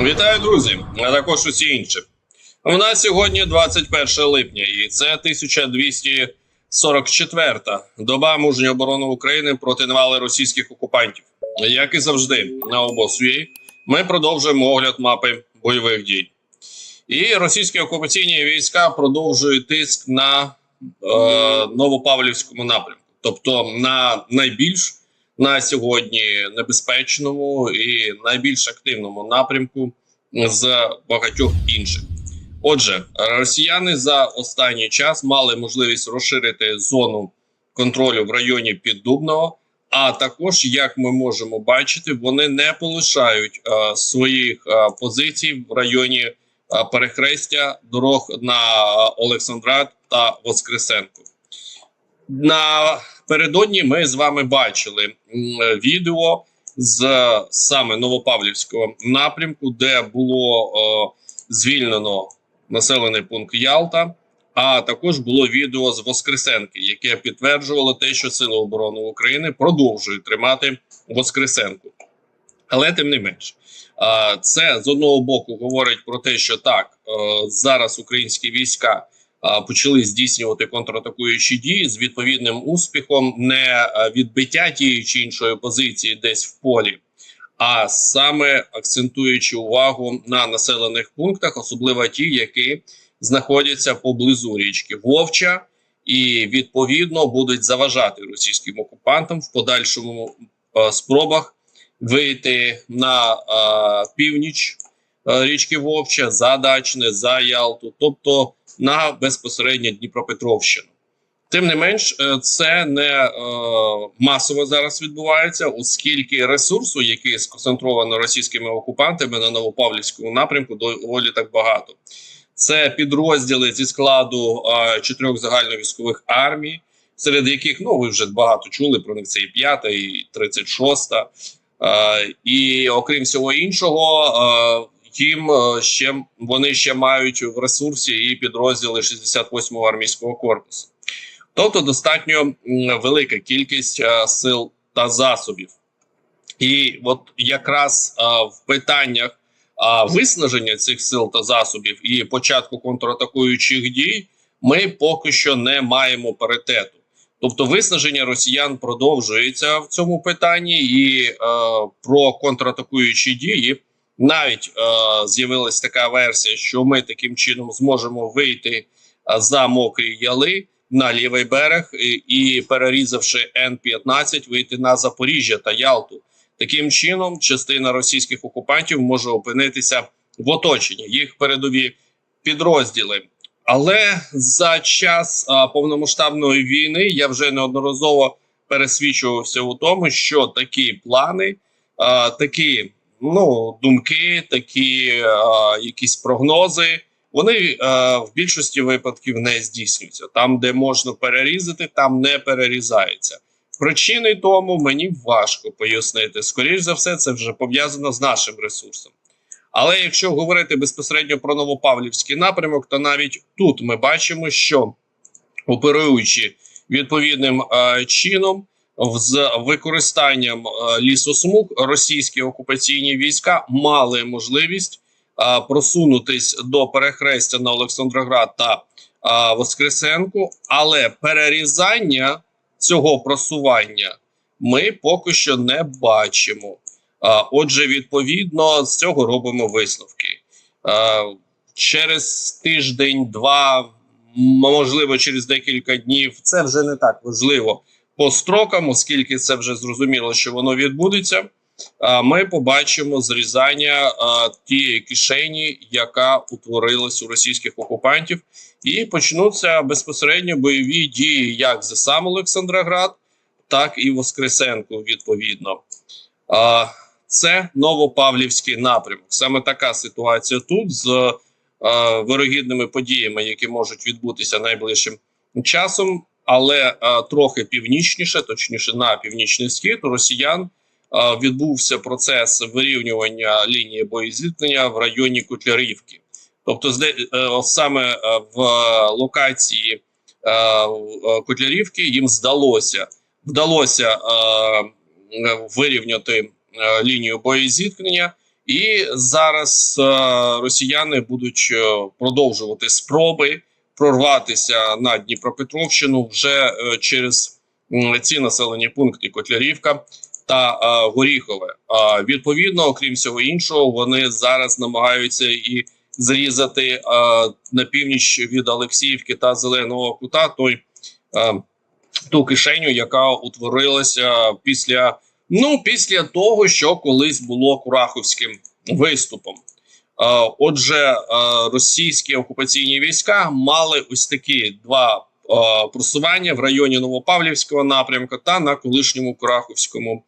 Вітаю, друзі, а також усі інші. У нас сьогодні 21 липня, і це 1244 доба мужньої оборони України проти навали російських окупантів. Як і завжди, на обосуї ми продовжуємо огляд мапи бойових дій. І російські окупаційні війська продовжують тиск на е, Новопавлівському напрямку, тобто на найбільш на сьогодні небезпечному і найбільш активному напрямку з багатьох інших. Отже, росіяни за останній час мали можливість розширити зону контролю в районі Піддубного. А також, як ми можемо бачити, вони не полишають е, своїх е, позицій в районі е, перехрестя дорог на Олександрат та Воскресенко. Напередодні ми з вами бачили відео з саме Новопавлівського напрямку, де було е, звільнено населений пункт Ялта. А також було відео з Воскресенки, яке підтверджувало те, що Сили оборони України продовжують тримати Воскресенку. Але тим не менш, це з одного боку говорить про те, що так е, зараз українські війська почали здійснювати контратакуючі дії з відповідним успіхом, не е, відбиття тієї чи іншої позиції десь в полі, а саме акцентуючи увагу на населених пунктах, особливо ті, які знаходяться поблизу річки Вовча, і відповідно будуть заважати російським окупантам в подальшому е, спробах вийти на е, північ річки Вовча за Дачне, за Ялту, тобто на безпосередньо Дніпропетровщину. Тим не менш, е, це не е, масово зараз відбувається, оскільки ресурсу, який сконцентровано російськими окупантами на Новопавлівському напрямку, доволі так багато. Це підрозділи зі складу е, чотирьох загальновійськових армій, серед яких ну ви вже багато чули про них. Це і п'ята, і 36 Е, і окрім всього іншого, їм е, ще вони ще мають в ресурсі і підрозділи 68-го армійського корпусу. Тобто достатньо велика кількість е, сил та засобів. І от якраз е, в питаннях а виснаження цих сил та засобів і початку контратакуючих дій ми поки що не маємо паритету. Тобто, виснаження росіян продовжується в цьому питанні, і е, про контратакуючі дії навіть е, з'явилась така версія, що ми таким чином зможемо вийти е, за мокрі яли на лівий берег і, і перерізавши Н-15, вийти на Запоріжжя та Ялту. Таким чином, частина російських окупантів може опинитися в оточенні їх передові підрозділи. Але за час а, повномасштабної війни я вже неодноразово пересвідчувався у тому, що такі плани, а, такі ну думки, такі а, якісь прогнози, вони а, в більшості випадків не здійснюються. Там, де можна перерізати, там не перерізається. Причини тому мені важко пояснити. Скоріше за все, це вже пов'язано з нашим ресурсом. Але якщо говорити безпосередньо про Новопавлівський напрямок, то навіть тут ми бачимо, що оперуючи відповідним е, чином з використанням е, лісосмуг, російські окупаційні війська мали можливість е, просунутись до перехрестя на Олександроград та е, Воскресенку, але перерізання цього просування ми поки що не бачимо. Отже, відповідно з цього робимо висновки. Через тиждень, два, можливо, через декілька днів. Це вже не так важливо по строкам, оскільки це вже зрозуміло, що воно відбудеться. Ми побачимо зрізання тієї кишені, яка утворилась у російських окупантів, і почнуться безпосередньо бойові дії як за сам Олександроград, так і Воскресенко. Відповідно, це Новопавлівський напрямок. Саме така ситуація тут з вирогідними подіями, які можуть відбутися найближчим часом, але е, трохи північніше, точніше на північний схід, у росіян е, відбувся процес вирівнювання лінії боєзіткнення в районі Котлярівки. Тобто, е, саме в локації Котлярівки їм здалося вдалося вирівняти лінію боєзіткнення, І зараз росіяни будуть продовжувати спроби прорватися на Дніпропетровщину вже е, через ці населені пункти Котлярівка та е, Горіхове. Відповідно, окрім всього іншого, вони зараз намагаються і зрізати е, на північ від Олексіївки та Зеленого Кута той ту кишеню, яка утворилася після ну після того, що колись було Кураховським виступом. Е, Отже, е, російські окупаційні війська мали ось такі два е, просування в районі Новопавлівського напрямку та на колишньому Кураховському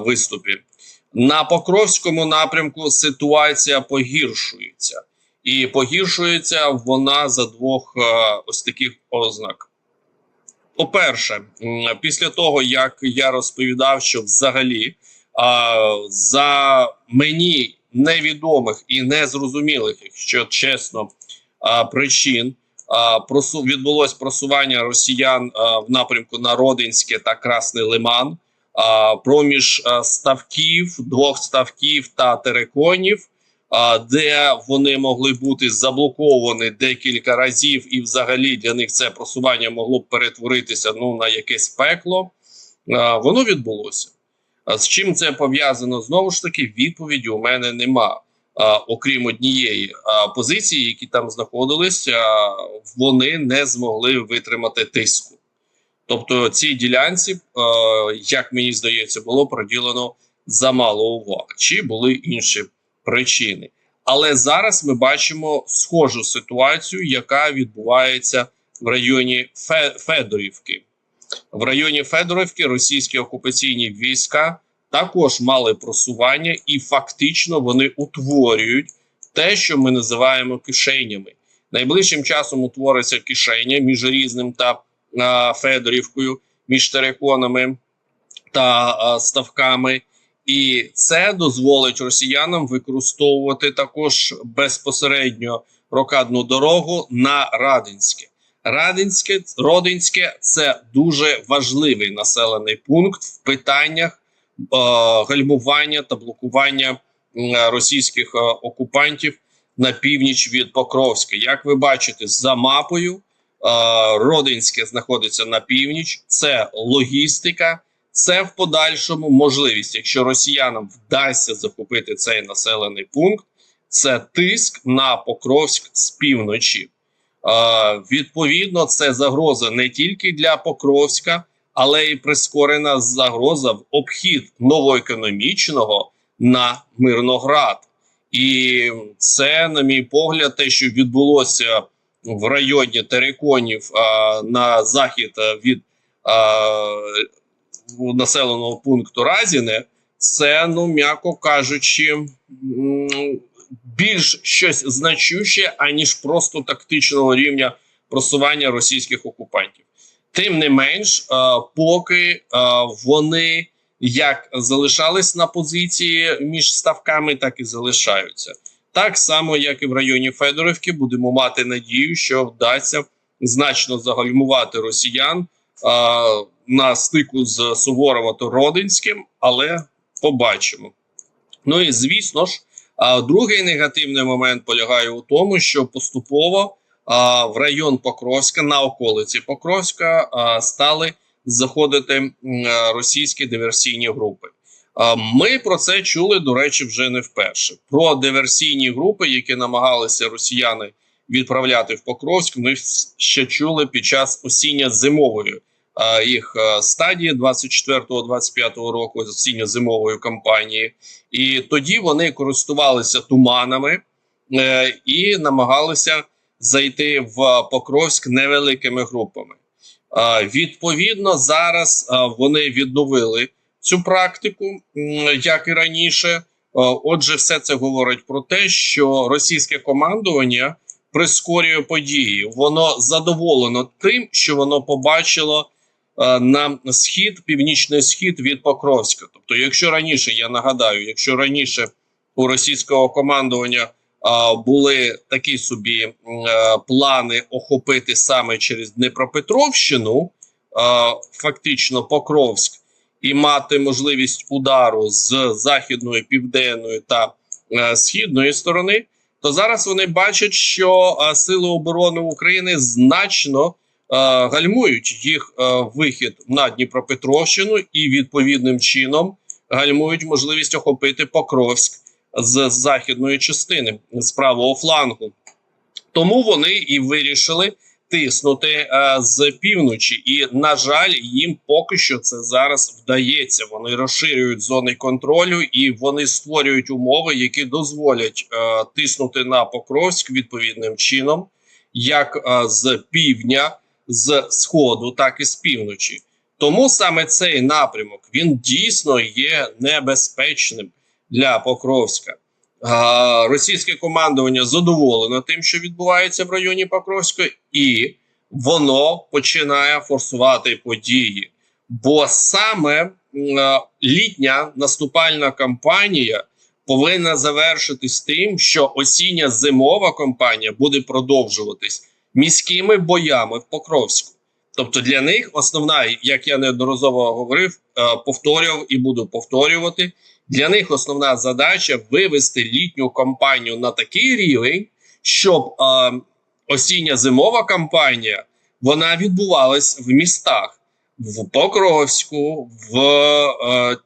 виступі. На Покровському напрямку ситуація погіршується, і погіршується вона за двох ось таких ознак. По-перше, після того як я розповідав, що взагалі за мені невідомих і незрозумілих, якщо чесно, причин відбулось просування росіян в напрямку на Родинське та Красний Лиман. Проміж ставків, двох ставків та тереконів, де вони могли бути заблоковані декілька разів, і взагалі для них це просування могло б перетворитися ну на якесь пекло. Воно відбулося. А з чим це пов'язано? Знову ж таки, відповіді у мене нема. А, окрім однієї а, позиції, які там знаходилися, вони не змогли витримати тиску. Тобто цій ділянці, е, як мені здається, було приділено замало уваги, чи були інші причини. Але зараз ми бачимо схожу ситуацію, яка відбувається в районі Фе- Федорівки. В районі Федорівки російські окупаційні війська також мали просування, і фактично вони утворюють те, що ми називаємо кишенями. Найближчим часом утвориться кишеня між різним та а, Федорівкою, між тереконами та а, ставками. І це дозволить росіянам використовувати також безпосередньо рокадну дорогу на Радинське. Радинське, Родинське це дуже важливий населений пункт в питаннях е, гальмування та блокування м, російських е, окупантів на північ від Покровська. Як ви бачите, за мапою е, Родинське знаходиться на північ. Це логістика. Це в подальшому можливість, якщо росіянам вдасться захопити цей населений пункт, це тиск на Покровськ з півночі. Відповідно, це загроза не тільки для Покровська, але й прискорена загроза в обхід новоекономічного на Мирноград. І це, на мій погляд, те, що відбулося в районі Тереконів на захід від населеного пункту Разіне, це, ну м'яко кажучи, більш щось значуще, аніж просто тактичного рівня просування російських окупантів. Тим не менш, е, поки е, вони як залишались на позиції між ставками, так і залишаються. Так само, як і в районі Федорівки, будемо мати надію, що вдасться значно загальмувати росіян е, на стику з Суворово та Родинським, але побачимо. Ну і звісно ж, а другий негативний момент полягає у тому, що поступово а, в район Покровська на околиці Покровська а, стали заходити а, російські диверсійні групи. А, ми про це чули, до речі, вже не вперше. Про диверсійні групи, які намагалися росіяни відправляти в Покровськ, ми ще чули під час осіння-зимової а, їх а, стадії 24-25 року осінньо-зимової кампанії. І тоді вони користувалися туманами е, і намагалися зайти в Покровськ невеликими групами. Е, відповідно, зараз е, вони відновили цю практику, як і раніше. Е, отже, все це говорить про те, що російське командування прискорює події. Воно задоволено тим, що воно побачило е, на схід, північний схід від Покровська. Тобто, якщо раніше я нагадаю, якщо раніше у російського командування були такі собі е, плани охопити саме через Дніпропетровщину, фактично Покровськ, і мати можливість удару з західної, південної та е, східної сторони, то зараз вони бачать, що е, сили оборони України значно е, гальмують їх е, вихід на Дніпропетровщину і відповідним чином гальмують можливість охопити Покровськ з західної частини з правого флангу. Тому вони і вирішили тиснути е, з півночі, і на жаль, їм поки що це зараз вдається. Вони розширюють зони контролю і вони створюють умови, які дозволять е, тиснути на Покровськ відповідним чином, як е, з півдня, з сходу, так і з півночі. Тому саме цей напрямок він дійсно є небезпечним для Покровська. Російське командування задоволено тим, що відбувається в районі Покровська, і воно починає форсувати події. Бо саме літня наступальна кампанія повинна завершитись тим, що осіння зимова кампанія буде продовжуватись міськими боями в Покровську. Тобто для них основна, як я неодноразово говорив, е, повторював і буду повторювати. Для них основна задача вивести літню кампанію на такий рівень, щоб е, осіння зимова кампанія вона відбувалась в містах в Покровську, в е,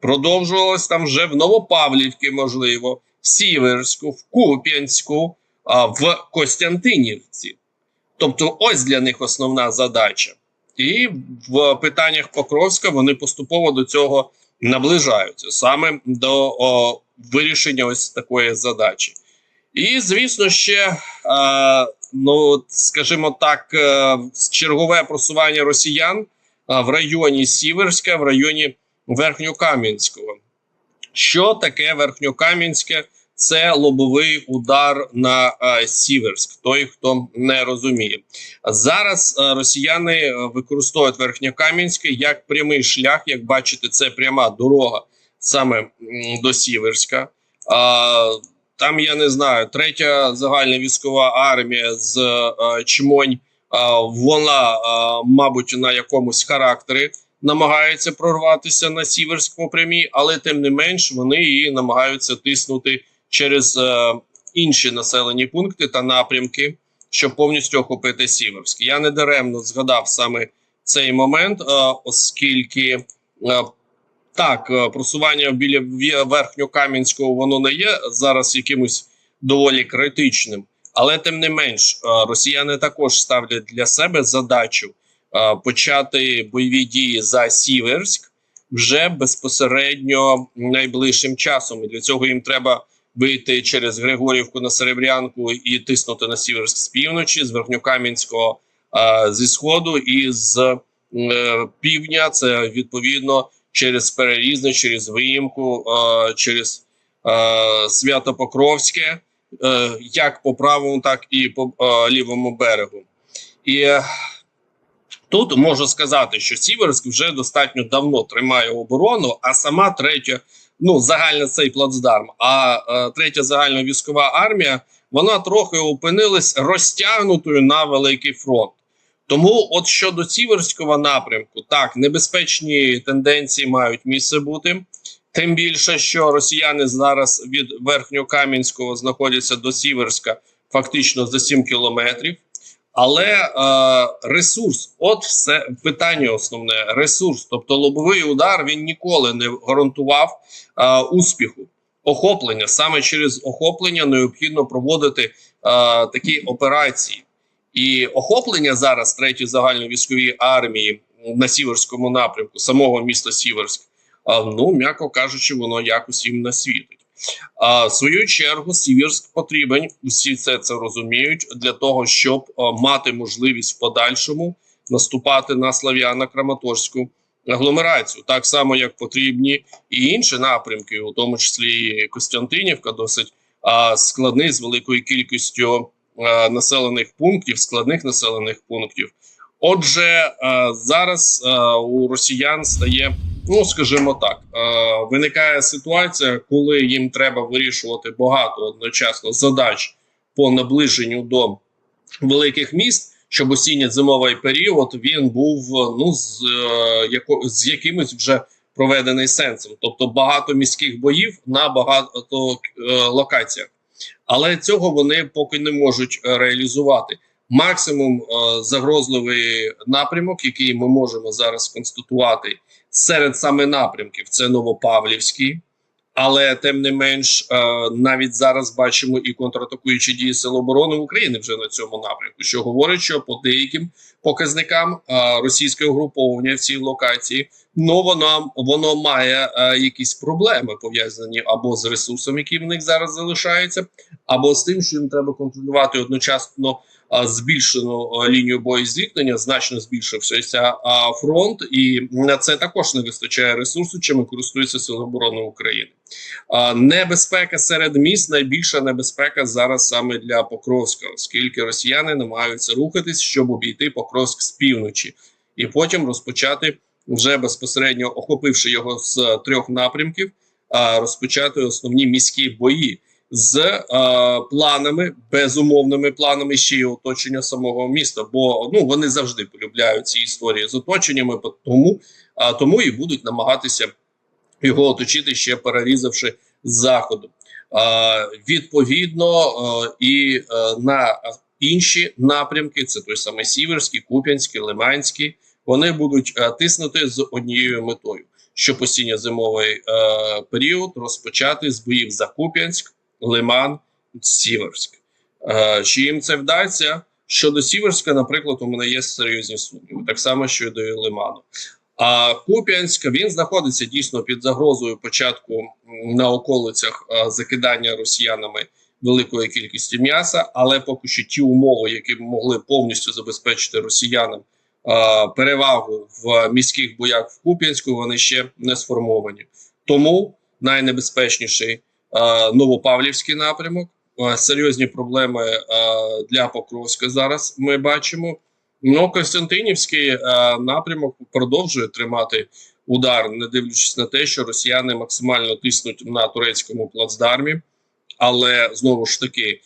продовжувалась там вже в Новопавлівці, можливо, в Сіверську, в Куп'янську, в Костянтинівці. Тобто, ось для них основна задача. І в питаннях Покровська вони поступово до цього наближаються саме до о, вирішення ось такої задачі. І, звісно, ще, е, ну, скажімо так, е, чергове просування росіян в районі Сіверська, в районі Верхньокам'янського. Що таке Верхньокам'янське? Це лобовий удар на е, Сіверськ. Той, хто не розуміє, зараз е, росіяни е, використовують Верхньокам'янське як прямий шлях. Як бачите, це пряма дорога саме м, до Сіверська. А, там я не знаю, третя загальна військова армія з е, Чмонь. А, вона, е, мабуть, на якомусь характері намагається прорватися на Сіверськ по прямій, але тим не менш вони її намагаються тиснути через е, інші населені пункти та напрямки, щоб повністю охопити Сіверськ. Я не даремно згадав саме цей момент, е, оскільки е, так просування біля Верхньокам'янського воно не є зараз якимось доволі критичним, але тим не менш, росіяни також ставлять для себе задачу почати бойові дії за Сіверськ вже безпосередньо найближчим часом. І для цього їм треба вийти через Григорівку на Серебрянку і тиснути на Сіверськ з півночі, з Верхньокам'янського е, зі сходу і з е, півдня. Це відповідно через Перерізне, через Виїмку, е, через Свято-Покровське, як по правому, так і по лівому берегу. І тут можу сказати, що Сіверськ вже достатньо давно тримає оборону, а сама третя, ну загальна цей плацдарм, а е, третя загальна військова армія вона трохи опинилась розтягнутою на великий фронт. Тому, от щодо Сіверського напрямку, так небезпечні тенденції мають місце бути. Тим більше, що росіяни зараз від Верхньокам'янського знаходяться до Сіверська фактично за 7 кілометрів. Але е, ресурс, от все питання основне: ресурс, тобто лобовий удар, він ніколи не гарантував е, успіху. Охоплення саме через охоплення необхідно проводити е, такі операції. І охоплення зараз третьої загальної військової армії на сіверському напрямку, самого міста Сіверськ, а, ну м'яко кажучи, воно якось їм не світить. А в свою чергу Сіверськ потрібен. Усі це це розуміють для того, щоб а, мати можливість в подальшому наступати на слав'яно краматорську агломерацію, так само як потрібні і інші напрямки, у тому числі Костянтинівка, досить а, складний з великою кількістю е, населених пунктів, складних населених пунктів. Отже, е, зараз е, у росіян стає, ну скажімо так, е, виникає ситуація, коли їм треба вирішувати багато одночасно задач по наближенню до великих міст, щоб осінньо-зимовий період він був ну з, е, яко, з якимось вже проведений сенсом, тобто багато міських боїв на багато е, локаціях. Але цього вони поки не можуть реалізувати. Максимум загрозливий напрямок, який ми можемо зараз констатувати серед саме напрямків, це Новопавлівський. Але тим не менш, е, навіть зараз бачимо і контратакуючі дії Сил оборони України вже на цьому напрямку, що говорить, що по деяким показникам е, російське угруповання в цій локації, ну воно воно має е, якісь проблеми пов'язані або з ресурсом, який в них зараз залишається, або з тим, що їм треба контролювати одночасно збільшену лінію боєзіткнення, значно збільшився фронт, і на це також не вистачає ресурсу, чим користуються Сили оборони України. Небезпека серед міст найбільша небезпека зараз саме для Покровська, оскільки росіяни намагаються рухатись, щоб обійти Покровськ з півночі, і потім розпочати вже безпосередньо охопивши його з трьох напрямків, розпочати основні міські бої з е, планами, безумовними планами ще й оточення самого міста. Бо ну вони завжди полюбляють ці історії з оточеннями, тому, а, тому і будуть намагатися його оточити ще перерізавши заходу. А, відповідно, е, і е, на інші напрямки, це той самий Сіверський, Куп'янський, Лиманський, вони будуть е, тиснути з однією метою. Що осінньо-зимовий е, період розпочати з боїв за Куп'янськ, Лиман, Сіверськ. Е, чи їм це вдасться? Щодо Сіверська, наприклад, у мене є серйозні сумніви, так само щодо і Лиману. А Куп'янськ він знаходиться дійсно під загрозою початку на околицях е, закидання росіянами великої кількості м'яса, але поки що ті умови, які могли повністю забезпечити росіянам е, перевагу в міських боях в Куп'янську, вони ще не сформовані. Тому найнебезпечніший Новопавлівський напрямок. Серйозні проблеми для Покровська зараз ми бачимо. Ну, Костянтинівський напрямок продовжує тримати удар, не дивлячись на те, що росіяни максимально тиснуть на турецькому плацдармі. Але знову ж таки,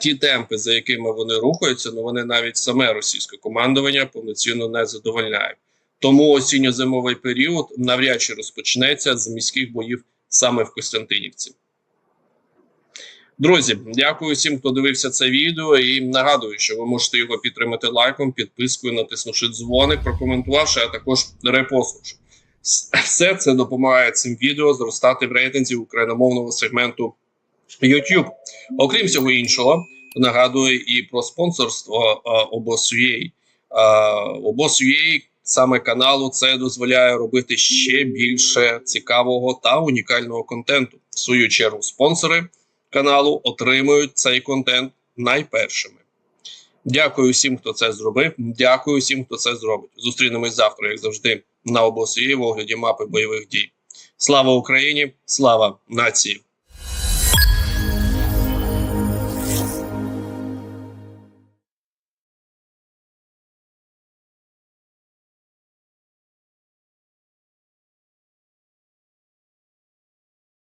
ті темпи, за якими вони рухаються, ну вони навіть саме російське командування повноцінно не задовольняють. Тому осінньо-зимовий період навряд чи розпочнеться з міських боїв саме в Костянтинівці. Друзі, дякую всім, хто дивився це відео. І нагадую, що ви можете його підтримати лайком, підпискою, натиснувши дзвоник, прокоментувавши, а також репостнувши. Все це допомагає цим відео зростати в рейтинзі україномовного сегменту YouTube. Окрім всього іншого, нагадую і про спонсорство обос.ua. Обос.ua саме каналу це дозволяє робити ще більше цікавого та унікального контенту. В свою чергу, спонсори каналу отримують цей контент найпершими. Дякую всім, хто це зробив. Дякую всім, хто це зробить. Зустрінемось завтра, як завжди, на обосії в огляді мапи бойових дій. Слава Україні! Слава нації!